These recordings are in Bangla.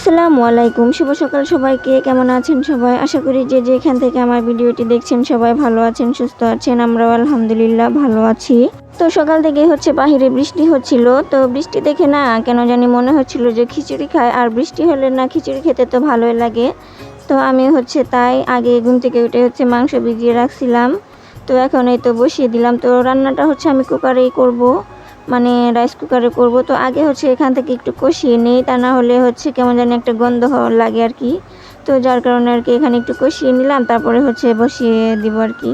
আসসালামু আলাইকুম। শুভ সকাল সবাইকে। কেমন আছেন সবাই? আশা করি যে যেখান থেকে আমার ভিডিওটি দেখছেন সবাই ভালো আছেন, সুস্থ আছেন। আমরাও আলহামদুলিল্লাহ ভালো আছি। তো সকাল থেকে হচ্ছে বাহিরে বৃষ্টি হচ্ছিল। তো বৃষ্টি দেখে না কেন জানি মনে হচ্ছিল যে খিচুড়ি খায় আর বৃষ্টি হলে না খিচুড়ি খেতে তো ভালোই লাগে। তো আমি হচ্ছে তাই আগে ঘুম থেকে উঠে হচ্ছে মাংস ভিজিয়ে রাখছিলাম। তো এখন এই তো বসিয়ে দিলাম। তো রান্নাটা হচ্ছে আমি কুকারেই করব। মানে রাইস কুকারে করব। তো আগে হচ্ছে এখান থেকে একটু কষিয়ে নিই, তা না হলে হচ্ছে কেমন জানি একটা গন্ধ লাগে আর কি। তো যার কারণে আর কি এখানে একটু কষিয়ে নিলাম, তারপরে হচ্ছে বসিয়ে দিব আর কি।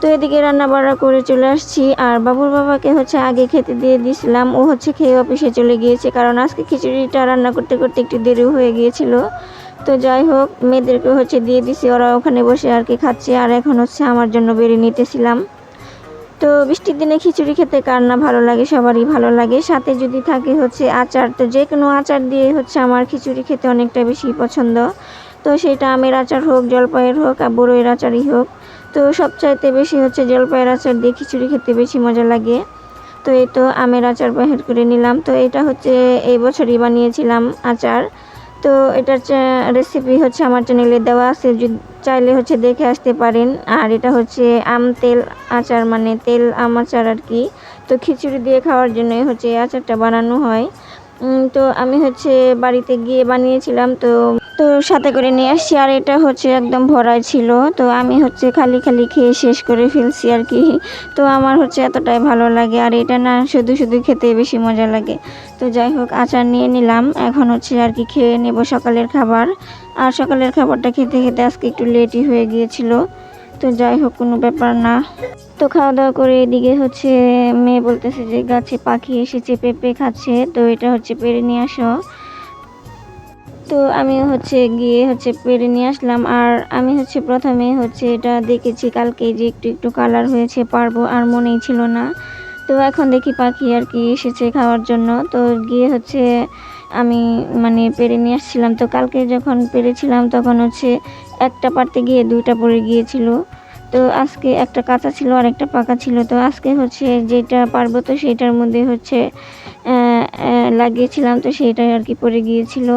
তো এদিকে রান্না বান্না করে চলে আসছি, আর বাবুর বাবাকে হচ্ছে আগে খেতে দিয়ে দিয়েছিলাম ও হচ্ছে খেয়ে অফিসে চলে গিয়েছে, কারণ আজকে খিচুড়িটা রান্না করতে করতে একটু দেরি হয়ে গিয়েছিল। তো যাই হোক, মেয়েদেরকে হচ্ছে দিয়ে দিছি, ওরা ওখানে বসে আর কি খাচ্ছে, আর এখন হচ্ছে আমার জন্য বেরিয়ে নিতেছিলাম। তো বৃষ্টির দিনে খিচুড়ি খেতে কার না ভালো লাগে? সবারই ভালো লাগে। সাথে যদি থাকে হচ্ছে আচার, তো যে কোনো আচার দিয়ে হচ্ছে আমার খিচুড়ি খেতে অনেকটা বেশি পছন্দ। তো সেটা আমের আচার হোক, জলপাইয়ের হোক আর বড়ইয়ের আচারই হোক। তো সবচাইতে বেশি হচ্ছে জলপাইয়ের আচার দিয়ে খিচুড়ি খেতে বেশি মজা লাগে। তো এই তো আমের আচার বাহির করে নিলাম। তো এটা হচ্ছে এই বছরই বানিয়েছিলাম আচার। তো এটার রেসিপি হচ্ছে আমার চ্যানেলে দেওয়া আছে। চাইলে হচ্ছে দেখে আসতে পারেন। আর এটা হচ্ছে আম তেল আচার মানে তেল আম আচার আর কি। তো খিচুড়ি দিয়ে খাওয়ার জন্য হচ্ছে এই আচারটা বানানো হয়। তো আমি হচ্ছে বাড়িতে গিয়ে বানিয়েছিলাম, তো তো সাথে করে নিয়ে আসছি। আর এটা হচ্ছে একদম ভরাই ছিল। তো আমি হচ্ছে খালি খালি খেয়ে শেষ করে ফেলছি আর কি। তো আমার হচ্ছে এতটাই ভালো লাগে। আর এটা না শুধু শুধু খেতে বেশি মজা লাগে। তো যাই হোক, আচার নিয়ে নিলাম। এখন হচ্ছে আর কি খেয়ে নেব সকালের খাবার। আর সকালের খাবারটা খেতে খেতে আজকে একটু লেটই হয়ে গিয়েছিল। তো যাই হোক, কোনো ব্যাপার না। তো খাওয়া দাওয়া করে এদিকে হচ্ছে মেয়ে বলতেছে যে, গাছে পাখি এসেছে পেঁপে খাচ্ছে তো এটা হচ্ছে পেরে নিয়ে আসো। তো আমি হচ্ছে গিয়ে হচ্ছে পেরে নিয়ে আসলাম। আর আমি হচ্ছে প্রথমে হচ্ছে এটা দেখেছি, কালকে যে একটু একটু কালার হয়েছে পারব আর মনেই ছিল না। তো এখন দেখি পাখি আর কি এসেছে খাওয়ার জন্য। তো গিয়ে হচ্ছে আমি মানে পেরে নিয়ে আসছিলাম। তো কালকে যখন পেরেছিলাম তখন হচ্ছে একটা পারতে গিয়ে দুইটা পড়ে গিয়েছিল। তো আজকে একটা কাঁচা ছিল আর একটা পাকা ছিল। তো আজকে হচ্ছে যেটা পারব তো সেটার মধ্যে হচ্ছে লাগিয়েছিলাম। তো সেটাই আর কি পড়ে গিয়েছিল।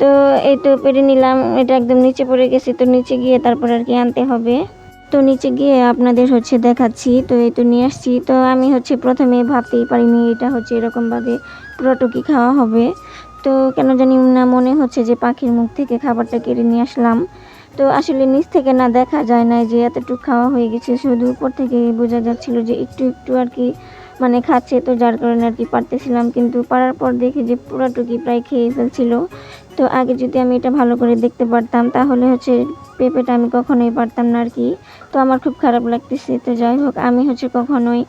তো এই তো পেরে নিলাম, এটা একদম নিচে পড়ে গেছে, তো নিচে গিয়ে তারপর আর কি আনতে হবে। তো নিচে গিয়ে আপনাদের হচ্ছে দেখাচ্ছি, তো এই তো নিয়ে আসছি। তো আমি হচ্ছে প্রথমে ভাবতেই পারিনি এটা হচ্ছে এরকমভাবে পুরোটুকি খাওয়া হবে। তো কেন জানি না মনে হচ্ছে যে পাখির মুখ থেকে খাবারটা কেড়ে নিয়ে আসলাম। তো আসলে নিচ থেকে না দেখা যায় না যে এতটুকু খাওয়া হয়ে গেছে, শুধু উপর থেকে বোঝা যাচ্ছিল যে একটু একটু আর কি মানে খাচ্ছে, তো যার কারণে আর কি পারতেছিলাম। কিন্তু পারার পর দেখি যে পুরাটুকি প্রায় খেয়ে ফেলছিল। তো আগে যদি আমি এটা ভালো করে দেখতে পারতাম, তাহলে হচ্ছে পেঁপেটা আমি কখনোই পারতাম না আর কি। তো আমার খুব খারাপ লাগতেছে। তো যাই হোক, আমি হচ্ছে কখনোই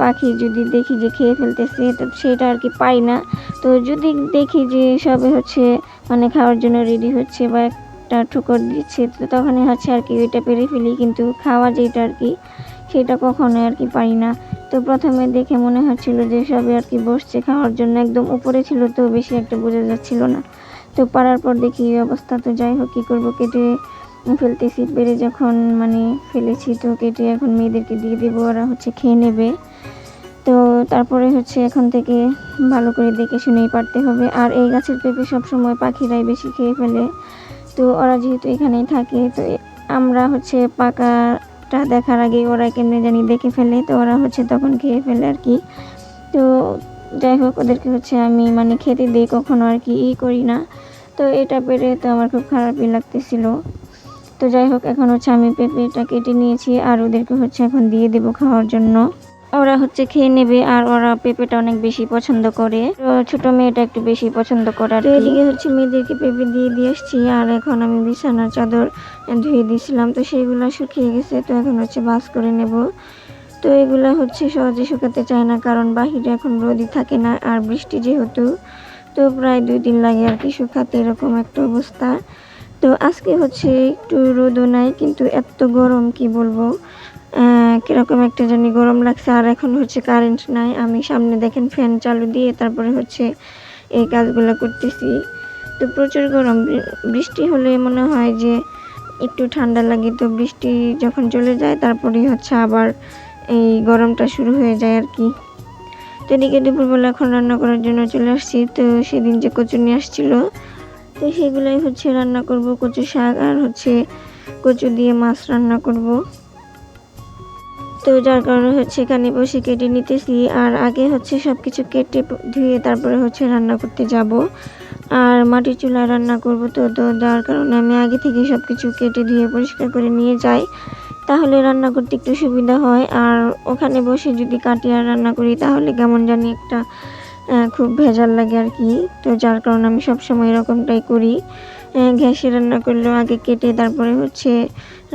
পাখি যদি দেখি যে খেয়ে ফেলতেছে, তো সেটা আর কি পাই না। তো যদি দেখি যে সবে হচ্ছে মানে খাওয়ার জন্য রেডি হচ্ছে বা একটা ঠুকর দিচ্ছে, তো তখনই হচ্ছে আর কি ওইটা পেরে ফেলি। কিন্তু খাওয়া যেটা আর কি, সেটা কখনোই আর কি পারি না। তো প্রথমে দেখে মনে হচ্ছিল যে সবে আর কি বসছে খাওয়ার জন্য। একদম উপরে ছিল তো বেশি একটা বোঝা যাচ্ছিল না। তো পারার পর দেখি এই অবস্থা। তো যাই হোক, কী করব? কেটে ফেলতেছি। পেরে যখন মানে ফেলেছি তো কেটে এখন মেয়েদেরকে দিয়ে দেবো। ওরা হচ্ছে খেয়ে নেবে। তো তারপরে হচ্ছে এখন থেকে ভালো করে দেখে শুনেই পারতে হবে। আর এই গাছের পেঁপে সবসময় পাখিরাই বেশি খেয়ে ফেলে। তো ওরা যেহেতু এখানেই থাকে, তো আমরা হচ্ছে পাকাটা দেখার আগে ওরা কেমনে জানি দেখে ফেলে। তো ওরা হচ্ছে তখন খেয়ে ফেলে আর কি। তো যাই হোক ওদেরকে হচ্ছে আমি মানে খেতে দিই, কখনো আর কি ই করি না। তো এটা পেরে তো আমার খুব খারাপই লাগতেছিল। তো যাই হোক এখন হচ্ছে আমি পেঁপেটা কেটে নিয়েছি আর ওদেরকে হচ্ছে এখন দিয়ে দেবো খাওয়ার জন্য। ওরা হচ্ছে খেয়ে নেবে আর ওরা পেঁপেটা অনেক বেশি পছন্দ করে। ছোট মেয়েটা একটু বেশি পছন্দ করার। এদিকে হচ্ছে মেয়েদেরকে পেঁপে দিয়ে দিয়ে এসছি আর এখন আমি বিছানার চাদর ধুয়ে দিয়েছিলাম, তো সেইগুলো শুকিয়ে গেছে, তো এখন হচ্ছে বাস করে নেব। তো এগুলো হচ্ছে সহজে শুকাতে চায় না, কারণ বাহিরে এখন রোদই থাকে না আর বৃষ্টি যেহেতু, তো প্রায় দুই দিন লাগে আর কি শুকাতে, এরকম একটা অবস্থা। তো আজকে হচ্ছে একটু রোদও নাই, কিন্তু এত গরম কি বলব? কীরকম একটা জানি গরম লাগছে, আর এখন হচ্ছে কারেন্ট নাই। আমি সামনে দেখেন ফ্যান চালু দিয়ে তারপরে হচ্ছে এই কাজগুলো করতেছি। তো প্রচুর গরম বৃষ্টি হলে মনে হয় যে একটু ঠান্ডা লাগে, তো বৃষ্টি যখন চলে যায় তারপরেই হচ্ছে আবার এই গরমটা শুরু হয়ে যায় আর কি। তো এদিকে দুপুরবেলা এখন রান্না করার জন্য চলে আসছি। তো সেদিন যে কচু নিয়ে আসছিল, তো সেগুলোই হচ্ছে রান্না করব, কচু শাক আর হচ্ছে কচু দিয়ে মাছ রান্না করব। তো যার কারণে হচ্ছে এখানে বসে কেটে নিতেছি আর আগে হচ্ছে সব কিছু কেটে ধুয়ে তারপরে হচ্ছে রান্না করতে যাব। আর মাটির চুলা রান্না করব তো তো যার কারণে আমি আগে থেকে সব কিছু কেটে ধুয়ে পরিষ্কার করে নিয়ে যাই। তাহলে রান্না করতে একটু সুবিধা হয়। আর ওখানে বসে যদি কাটি আর রান্না করি, তাহলে কেমন জানি একটা খুব ভেজাল লাগে আর কি। তো যার কারণে আমি সবসময় এরকমটাই করি। গ্যাসে রান্না করলেও আগে কেটে তারপরে হচ্ছে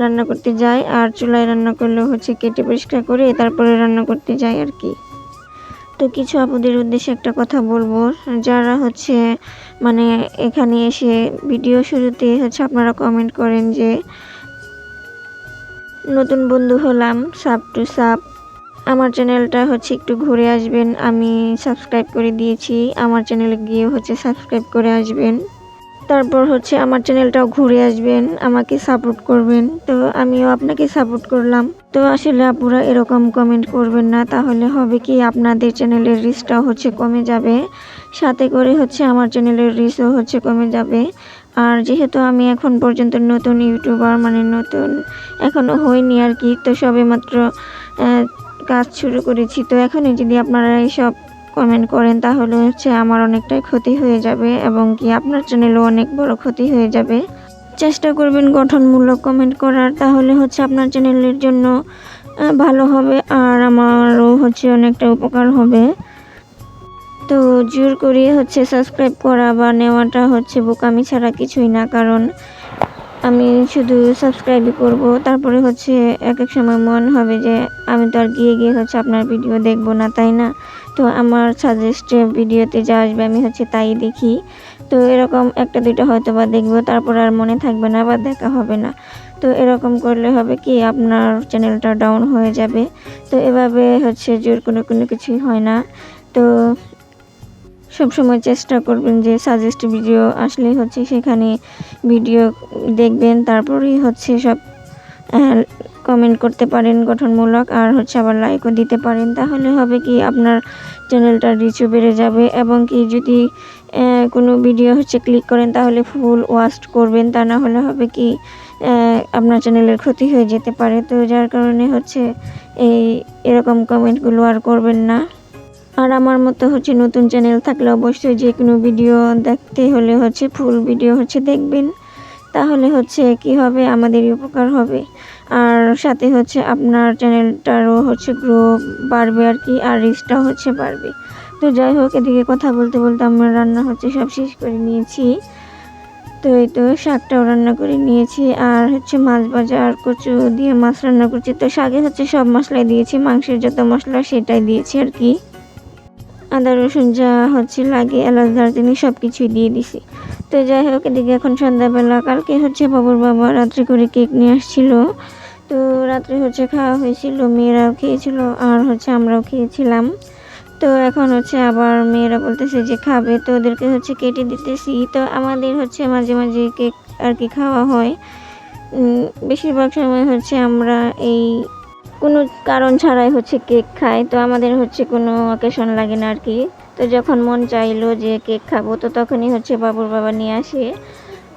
রান্না করতে যাই। আর চুলায় রান্না করলেও হচ্ছে কেটে পরিষ্কার করে তারপরে রান্না করতে যাই আর কি। তো কিছু আপুদের উদ্দেশ্যে একটা কথা বলব। যারা হচ্ছে মানে এখানে এসে ভিডিও শুরুতে হচ্ছে আপনারা কমেন্ট করেন যে নতুন বন্ধু হলাম, সাপ টু সাপ। আমার চ্যানেলটা হচ্ছে একটু ঘুরে আসবেন, আমি সাবস্ক্রাইব করে দিয়েছি। আমার চ্যানেলে গিয়ে হচ্ছে সাবস্ক্রাইব করে আসবেন। তারপর হচ্ছে আমার চ্যানেলটাও ঘুরে আসবেন, আমাকে সাপোর্ট করবেন। তো আমিও আপনাকে সাপোর্ট করলাম। তো আসলে আপুরা এরকম কমেন্ট করবেন না, তাহলে হবে কি আপনাদের চ্যানেলের রিচটাও হচ্ছে কমে যাবে। সাথে করে হচ্ছে আমার চ্যানেলের রিচও হচ্ছে কমে যাবে। আর যেহেতু আমি এখন পর্যন্ত নতুন ইউটিউবার মানে নতুন এখনও হয়নি আর কি, তো সবে মাত্র কাজ শুরু করেছি। তো এখনই যদি আপনারা এইসব কমেন্ট করেন, তাহলে হচ্ছে আমার অনেকটাই ক্ষতি হয়ে যাবে এবং কি আপনার চ্যানেলও অনেক বড় ক্ষতি হয়ে যাবে। চেষ্টা করবেন গঠনমূলক কমেন্ট করার, তাহলে হচ্ছে আপনার চ্যানেলের জন্য ভালো হবে আর আমারও হচ্ছে অনেকটা উপকার হবে। তো জোর করে হচ্ছে সাবস্ক্রাইব করা বা নেওয়াটা হচ্ছে বোকামি ছাড়া কিছুই না, কারণ আমি শুধু সাবস্ক্রাইবই করব। তারপরে হচ্ছে এক এক সময় মন হবে যে আমি তো আর গিয়ে গিয়ে হচ্ছে আপনার ভিডিও দেখব না, তাই না? তো আমার সাজেস্টে ভিডিওতে যা আসবে আমি হচ্ছে তাই দেখি। তো এরকম একটা দুটো হয়তো বা দেখব, তারপর আর মনে থাকবে না বা দেখা হবে না। তো এরকম করলে হবে কি আপনার চ্যানেলটা ডাউন হয়ে যাবে। তো এভাবে হচ্ছে জোর কোনো কোনো কিছুই হয় না। তো সবসময় চেষ্টা করবেন যে সাজেস্ট ভিডিও আসলেই হচ্ছে সেখানে ভিডিও দেখবেন, তারপরেই হচ্ছে সব কমেন্ট করতে পারেন গঠনমূলক আর হচ্ছে আবার লাইকও দিতে পারেন। তাহলে হবে কি আপনার চ্যানেলটার রিচও বেড়ে যাবে এবং কি যদি কোনো ভিডিও হচ্ছে ক্লিক করেন তাহলে ফুল ওয়াস্ট করবেন। তা না হলে হবে কি আপনার চ্যানেলের ক্ষতি হয়ে যেতে পারে। তো যার কারণে হচ্ছে এই এরকম কমেন্টগুলো আর করবেন না। আর আমার মতো হচ্ছে নতুন চ্যানেল থাকলে অবশ্যই যে কোনো ভিডিও দেখতে হলে হচ্ছে ফুল ভিডিও হচ্ছে দেখবেন। তাহলে হচ্ছে কি হবে? আমাদেরই উপকার হবে। আর সাথে হচ্ছে আপনার চ্যানেলটারও হচ্ছে গ্রো বাড়বে আর কি, আর রিচটাও হচ্ছে বাড়বে। তো যাই হোক, এদিকে কথা বলতে বলতে আমার রান্না হচ্ছে সব শেষ করে নিয়েছি। তো এই তো শাকটাও রান্না করে নিয়েছি। আর হচ্ছে মাছ ভাজা আর কচু দিয়ে মাছ রান্না করছি। তো শাকে হচ্ছে সব মশলাই দিয়েছি, মাংসের যত মশলা সেটাই দিয়েছি আর কি। আদা, রসুন যা হচ্ছে লাগে, এলাচ, দারচিনি সব কিছুই দিয়ে দিছি। তো যাই হোক, এদিকে এখন সন্ধ্যাবেলা, কালকে হচ্ছে বাবুর বাবা রাত্রে করে কেক নিয়ে আসছিল। তো রাত্রে হচ্ছে খাওয়া হয়েছিল, মেয়েরাও খেয়েছিল আর হচ্ছে আমরাও খেয়েছিলাম। তো এখন হচ্ছে আবার মেয়েরা বলতেছে যে খাবে, তো ওদেরকে হচ্ছে কেটে দিতেছি। তো আমাদের হচ্ছে মাঝে মাঝে কেক আর কি খাওয়া হয়। বেশিরভাগ সময় হচ্ছে আমরা এই কোনো কারণ ছাড়াই হচ্ছে কেক খায় তো আমাদের হচ্ছে কোনো অকেশন লাগে না আর কি। তো যখন মন চাইলো যে কেক খাব, তো তখনই হচ্ছে বাবুর বাবা নিয়ে আসে।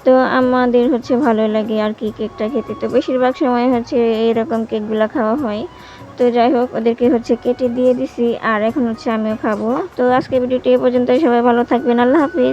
তো আমাদের হচ্ছে ভালো লাগে আর কি কেকটা খেতে। তো বেশিরভাগ সময় হচ্ছে এরকম কেকগুলো খাওয়া হয়। তো যাই হোক, ওদেরকে হচ্ছে কেটে দিয়ে দিছি আর এখন হচ্ছে আমিও খাব। তো আজকে ভিডিওটি এ পর্যন্ত সবাই ভালো থাকবেন। আল্লাহ হাফিজ।